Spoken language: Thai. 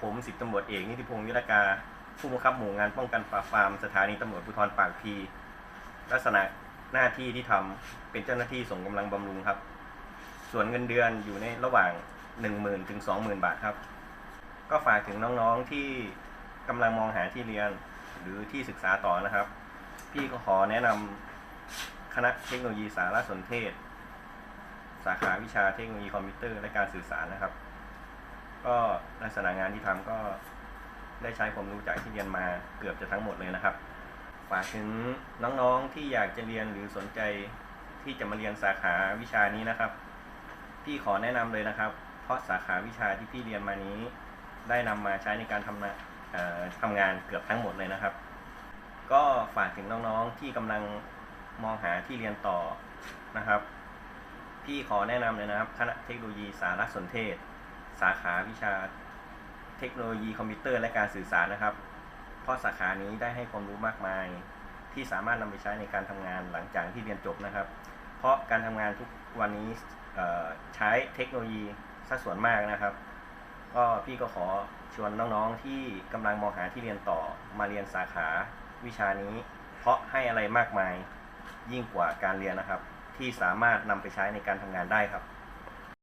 ผมสิบตำรวจเอกนิติพงศ์ยุทธกา ผู้บังคับหมู่งานป้องกันปราบปรามสถานีตำรวจภูธรปากพี ลักษณะหน้าที่ที่ทำเป็นเจ้าหน้าที่ส่งกำลังบำรุงครับ ส่วนเงินเดือนอยู่ในระหว่าง 10,000ถึง20,000 บาทครับ ก็ฝากถึงน้องๆที่กำลังมองหาที่เรียนหรือที่ศึกษาต่อนะครับ พี่ก็ขอแนะนำคณะเทคโนโลยีสารสนเทศ สาขาวิชาเทคโนโลยีคอมพิวเตอร์และการสื่อสารนะครับ ก็ลักษณะงานที่ทำก็ได้ใช้ความรู้จากที่เรียนมาเกือบจะทั้งหมดเลยนะครับฝากถึงน้องๆที่อยากจะเรียนหรือสนใจที่จะมาเรียนสาขาวิชานี้นะครับ พี่ขอแนะนำเลยนะครับ เพราะสาขาวิชาที่พี่เรียนมานี้ ได้นำมาใช้ในการทำงานทำงานเกือบทั้งหมดเลยนะครับ ก็ฝากถึงน้องๆที่กำลังมองหาที่เรียนต่อนะครับ พี่ขอแนะนำเลยนะครับ คณะเทคโนโลยีสารสนเทศ สาขาวิชาเทคโนโลยีคอมพิวเตอร์และการสื่อสารนะครับ เพราะสาขานี้ได้ให้ความรู้มากมาย ที่สามารถนำไปใช้ในการทำงานหลังจากที่เรียนจบนะครับ เพราะการทำงานทุกวันนี้ใช้เทคโนโลยีสัดส่วนมากนะครับ ก็พี่ก็ขอชวนน้องๆที่กำลังมองหาที่เรียนต่อมาเรียนสาขาวิชานี้ เพราะให้อะไรมากมายยิ่งกว่าการเรียนนะครับ ที่สามารถนำไปใช้ในการทำงานได้ครับ